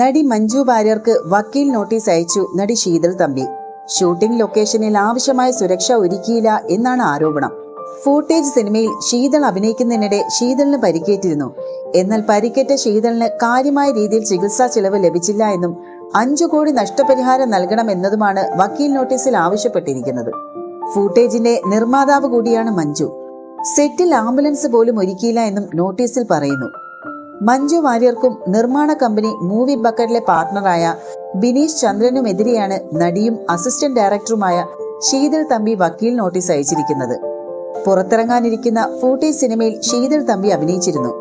നടി മഞ്ജു വാര്യർക്ക് വക്കീൽ നോട്ടീസ് അയച്ചു നടി ശീതൾ തമ്പി. ഷൂട്ടിംഗ് ലൊക്കേഷനിൽ ആവശ്യമായ സുരക്ഷ ഒരുക്കിയില്ല എന്നാണ് ആരോപണം. ഫൂട്ടേജ് സിനിമയിൽ ശീതൾ അഭിനയിക്കുന്നതിനിടെ ശീതളിന് പരിക്കേറ്റിരുന്നു. എന്നാൽ പരിക്കേറ്റ ശീതളിന് കാര്യമായ രീതിയിൽ ചികിത്സാ ചിലവ് ലഭിച്ചില്ല എന്നും അഞ്ചു കോടി നഷ്ടപരിഹാരം നൽകണം എന്നതുമാണ് വക്കീൽ നോട്ടീസിൽ ആവശ്യപ്പെട്ടിരിക്കുന്നത്. ഫൂട്ടേജിന്റെ നിർമ്മാതാവ് കൂടിയാണ് മഞ്ജു. സെറ്റിൽ ആംബുലൻസ് പോലും ഒരുക്കിയില്ല എന്നും നോട്ടീസിൽ പറയുന്നു. മഞ്ജു വാര്യർക്കും നിർമ്മാണ കമ്പനി മൂവി ബക്കറ്റിലെ പാർട്ണറായ ബിനീഷ് ചന്ദ്രനുമെതിരെയാണ് നടിയും അസിസ്റ്റന്റ് ഡയറക്ടറുമായ ശീതൾ തമ്പി വക്കീൽ നോട്ടീസ് അയച്ചിരിക്കുന്നത്. പുറത്തിറങ്ങാനിരിക്കുന്ന ഫൂട്ടേജ് സിനിമയിൽ ശീതൾ തമ്പി അഭിനയിച്ചിരുന്നു.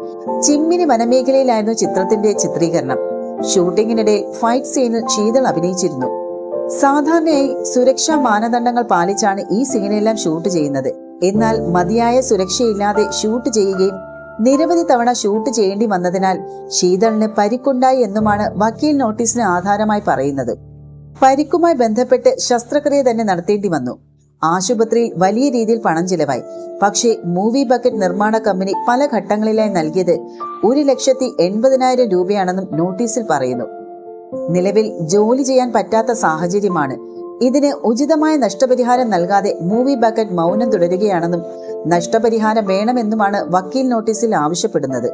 ചിമ്മിനി വനമേഖലയിലായിരുന്നു ചിത്രത്തിന്റെ ചിത്രീകരണം. ഷൂട്ടിങ്ങിനിടയിൽ ഫൈറ്റ് സീനിൽ ശീതൾ അഭിനയിച്ചിരുന്നു. സാധാരണയായി സുരക്ഷാ മാനദണ്ഡങ്ങൾ പാലിച്ചാണ് ഈ സീനെല്ലാം ഷൂട്ട് ചെയ്യുന്നത്. എന്നാൽ മതിയായ സുരക്ഷയില്ലാതെ ഷൂട്ട് ചെയ്യുകയും നിരവധി തവണ ഷൂട്ട് ചെയ്യേണ്ടി വന്നതിനാൽ ശീതളിന് പരിക്കുണ്ടായി എന്നുമാണ് വക്കീൽ നോട്ടീസിന് ആധാരമായി പറയുന്നത്. പരിക്കുമായി ബന്ധപ്പെട്ട് ശസ്ത്രക്രിയ തന്നെ നടത്തേണ്ടി വന്നു. ആശുപത്രിയിൽ വലിയ രീതിയിൽ പണം ചിലവായി. പക്ഷേ മൂവി ബക്കറ്റ് നിർമ്മാണ കമ്പനി പല ഘട്ടങ്ങളിലായി നൽകിയത് ഒരു ലക്ഷത്തി എൺപതിനായിരം രൂപയാണെന്നും നോട്ടീസിൽ പറയുന്നു. നിലവിൽ ജോലി ചെയ്യാൻ പറ്റാത്ത സാഹചര്യമാണ്. ഇതിന് ഉചിതമായ നഷ്ടപരിഹാരം നൽകാതെ മൂവി ബക്കറ്റ് മൗനം തുടരുകയാണെന്നും നഷ്ടപരിഹാരം വേണമെന്നുമാണ് വക്കീൽ നോട്ടീസിൽ ആവശ്യപ്പെടുന്നത്.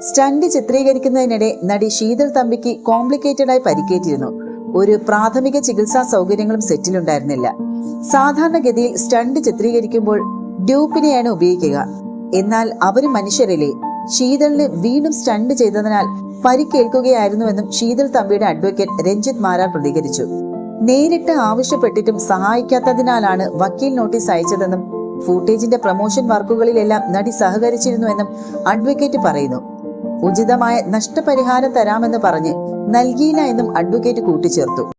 സ്റ്റണ്ട് ചിത്രീകരിക്കുന്നതിനിടെ നടി ശീതൾ തമ്പിക്ക് കോംപ്ലിക്കേറ്റഡായി പരിക്കേറ്റിരുന്നു. ഒരു പ്രാഥമിക ചികിത്സാ സൗകര്യങ്ങളും സെറ്റിലുണ്ടായിരുന്നില്ല. സാധാരണഗതിയിൽ സ്റ്റണ്ട് ചിത്രീകരിക്കുമ്പോൾ ഡ്യൂപ്പിനെയാണ് ഉപയോഗിക്കുക. എന്നാൽ അവർ മനുഷ്യരിലെ. ശീതളിന് വീണ്ടും സ്റ്റണ്ട് ചെയ്തതിനാൽ പരിക്കേൽക്കുകയായിരുന്നുവെന്നും ശീതൾ തമ്പിയുടെ അഡ്വക്കേറ്റ് രഞ്ജിത് മാരാർ പ്രതികരിച്ചു. നേരിട്ട് ആവശ്യപ്പെട്ടിട്ടും സഹായിക്കാത്തതിനാലാണ് വക്കീൽ നോട്ടീസ് അയച്ചതെന്നും ഫൂട്ടേജിന്റെ പ്രൊമോഷൻ വർക്കുകളിലെല്ലാം നടി സഹകരിച്ചിരുന്നുവെന്നും അഡ്വക്കേറ്റ് പറയുന്നു. ഉചിതമായ നഷ്ടപരിഹാരം തരാമെന്ന് പറഞ്ഞ് നൽകിയില്ല എന്നും അഡ്വക്കേറ്റ് കൂട്ടിച്ചേർത്തു.